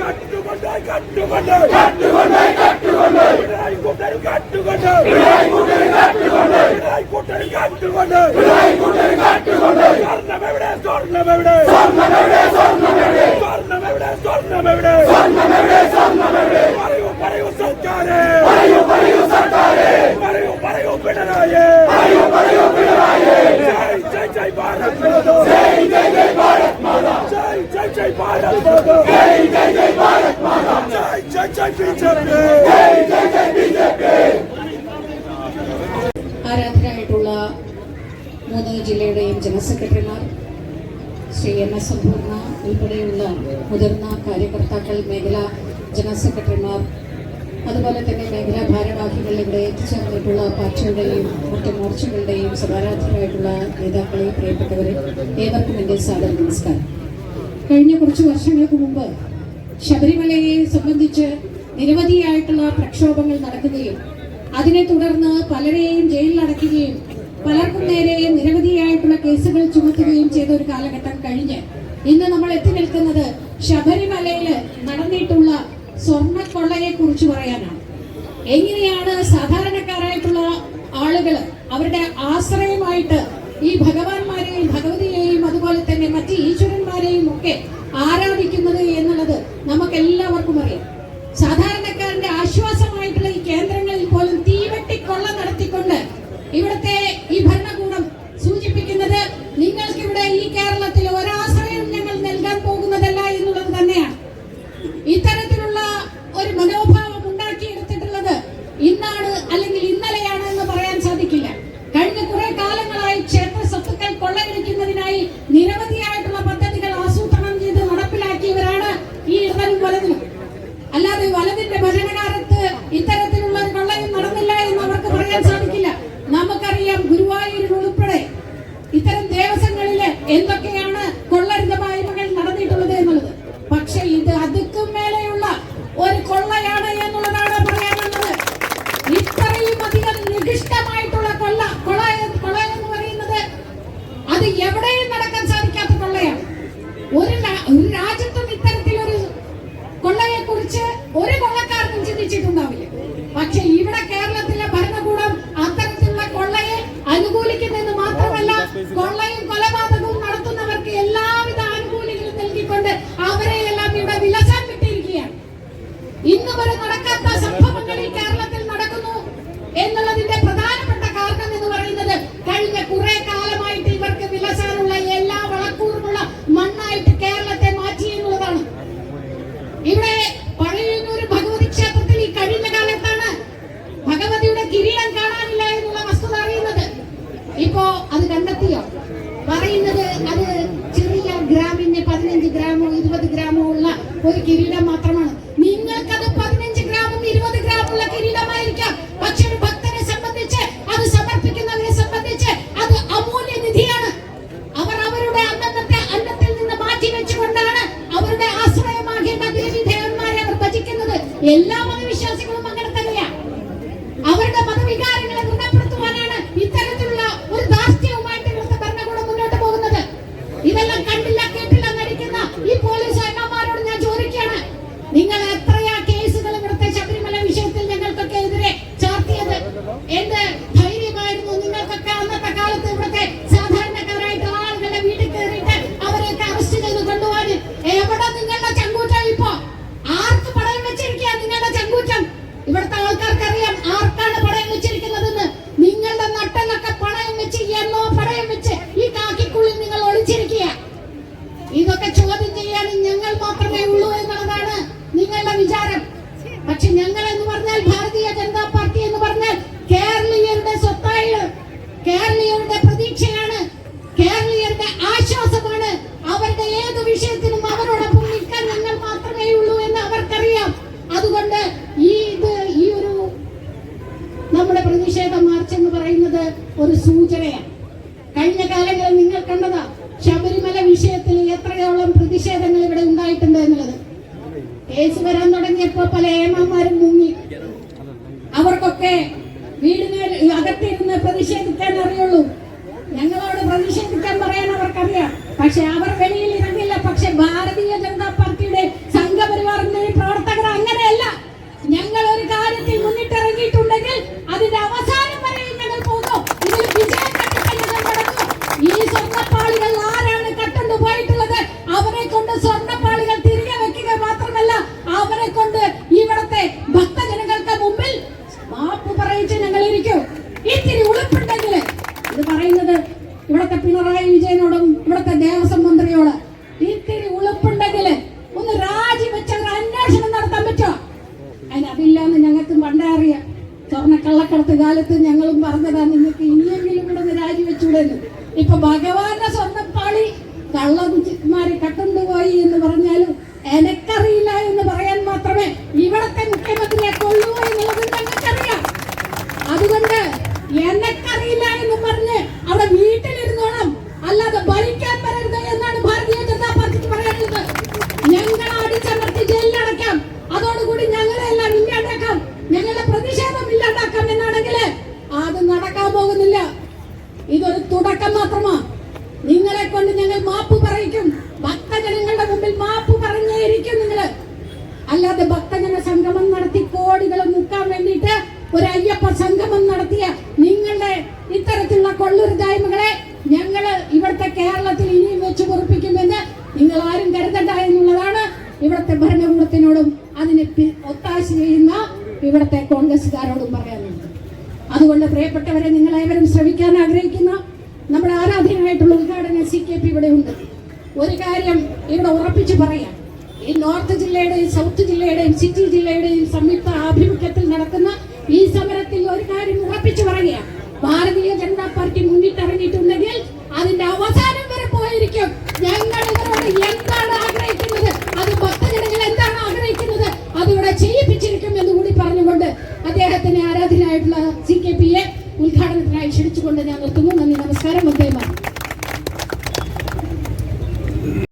கட்டுமண்டை கட்டுமண்டை கட்டுமண்டை കാട്ടുകൊണ്ട് കൂട്ടരും കാട്ടുകൊണ്ട് കൂട്ടരും കാട്ടുകൊണ്ട് കൂട്ടരും കാട്ടുകൊണ്ട് കൂട്ടരും കാട്ടുകൊണ്ട് സ്വർണം എവിടെ? സ്വർണം എവിടെ? സ്വർണം എവിടെ സ്വർണം എവിടെ സ്വർണം എവിടെ സ്വർണം എവിടെ സ്വർണം എവിടെ സ്വർണം എവിടെ? ആരാധകരായിട്ടുള്ള മൂന്ന് ജില്ലയുടെയും ജനറൽ സെക്രട്ടറിമാർ ശ്രീ എം എസ് സംഭരണ ഉൾപ്പെടെയുള്ള മുതിർന്ന കാര്യകർത്താക്കൾ മേഖലാ ജനറൽ സെക്രട്ടറിമാർ അതുപോലെ തന്നെ മേഖലാ ഭാരവാഹികൾ ഇവിടെ എത്തിച്ചേർന്നിട്ടുള്ള പാർട്ടിയുടെയും മറ്റ് മോർച്ചകളുടെയും സമാരാധകരായിട്ടുള്ള നേതാക്കളെ പ്രിയപ്പെട്ടവരെ ഏവർക്കും എന്റെ സാദര നമസ്കാരം. കഴിഞ്ഞ കുറച്ച് വർഷങ്ങൾക്ക് മുമ്പ് ശബരിമലയെ സംബന്ധിച്ച് നിരവധിയായിട്ടുള്ള പ്രക്ഷോഭങ്ങൾ നടക്കുകയും അതിനെ തുടർന്ന് പലരെയും ജയിലിലടക്കുകയും പലർക്കും നേരെയും നിരവധിയായിട്ടുള്ള കേസുകൾ ചുമത്തുകയും ചെയ്ത ഒരു കാലഘട്ടം കഴിഞ്ഞ് ഇന്ന് നമ്മൾ എത്തി നിൽക്കുന്നത് ശബരിമലയിൽ നടന്നിട്ടുള്ള സ്വർണക്കൊള്ളയെ കുറിച്ച് പറയാനാണ്. എങ്ങനെയാണ് സാധാരണക്കാരായിട്ടുള്ള ആളുകൾ അവരുടെ ആശ്രയമായിട്ട് ഈ ഭഗവാന്മാരെയും ഭഗവതിയെയും അതുപോലെ തന്നെ മറ്റ് ഈശ്വരന്മാരെയും ഒക്കെ ആരാധിക്കുന്നത് എന്നുള്ളത് നമുക്കെല്ലാവർക്കും അറിയാം. ഇന്നാണ് അല്ലെങ്കിൽ ഇന്നലെ adquirir la കാലങ്ങളിൽ നിങ്ങൾ കണ്ടതാ ശബരിമല വിഷയത്തിൽ എത്രയോളം പ്രതിഷേധങ്ങൾ ഇവിടെ ഉണ്ടായിട്ടുണ്ട് എന്നുള്ളത്. കേസ് വരാൻ തുടങ്ങിയപ്പോ പല ഏമാന്മാരും മുങ്ങി. അവർക്കൊക്കെ വീടിന് അകത്തിരുന്ന് പ്രതിഷേധിക്കാൻ അറിയുള്ളൂ. ഞങ്ങളോട് പ്രതിഷേധിക്കാൻ പറയാൻ അവർക്കറിയാം. പക്ഷെ അവർ വെളിയിൽ ഇവിടത്തെ ദേവസ്വം മന്ത്രിയോട് ഇത്തിരി ഉളുപ്പുണ്ടെങ്കിൽ ഒന്ന് രാജിവെച്ച അന്വേഷണം നടത്താൻ പറ്റുമോ അതിന് അതില്ലാന്ന് ഞങ്ങൾക്ക് പണ്ടേ സ്വർണ കള്ളക്കടത്ത് കാലത്ത് ഞങ്ങളും പറഞ്ഞതാ നിങ്ങൾക്ക് ഇനിയെങ്കിലും ഇവിടെ നിന്ന് രാജിവെച്ചൂടെന്ന് ഇപ്പൊ ഭഗവാന്റെ സ്വർണപ്പാളി കള്ളന്മാര് അല്ലാതെ ഭക്തജന സംഗമം നടത്തി കോടികൾ മുക്കാൻ വേണ്ടിയിട്ട് ഒരു അയ്യപ്പ സംഗമം നടത്തിയ നിങ്ങളുടെ ഇത്തരത്തിലുള്ള കൊള്ളരുതായ്മകളെ ഞങ്ങൾ ഇവിടുത്തെ കേരളത്തിൽ ഇനിയും വെച്ച് പൊറപ്പിക്കുമെന്ന് നിങ്ങൾ ആരും കരുതണ്ട എന്നുള്ളതാണ് ഇവിടുത്തെ ഭരണകൂടത്തിനോടും അതിന് ഒത്താശ ചെയ്യുന്ന ഇവിടുത്തെ കോൺഗ്രസ്സുകാരോടും പറയാനുള്ളത്. അതുകൊണ്ട് പ്രിയപ്പെട്ടവരെ നിങ്ങൾ ഏവരും ശ്രമിക്കാൻ ആഗ്രഹിക്കുന്ന നമ്മുടെ ആരാധനയായിട്ടുള്ള ഉദ്ഘാടന സി കെ പി ഇവിടെ ഉണ്ട്. ഒരു കാര്യം ഇവിടെ ഉറപ്പിച്ചു പറയാം. ഈ നോർത്ത് ജില്ലയുടെയും സൗത്ത് ജില്ലയുടെയും സിറ്റി ജില്ലയുടെയും സംയുക്ത ആഭിമുഖ്യത്തിൽ നടക്കുന്ന ഈ സമരത്തിൽ ഒരു കാര്യം ഉറപ്പിച്ചു പറയുക ഭാരതീയ ജനതാ പാർട്ടി മുന്നിട്ടിറങ്ങിയിട്ടുണ്ടെങ്കിൽ അതിന്റെ അവസാനം വരെ പോയിരിക്കും. ഞങ്ങൾ ഇവരോട്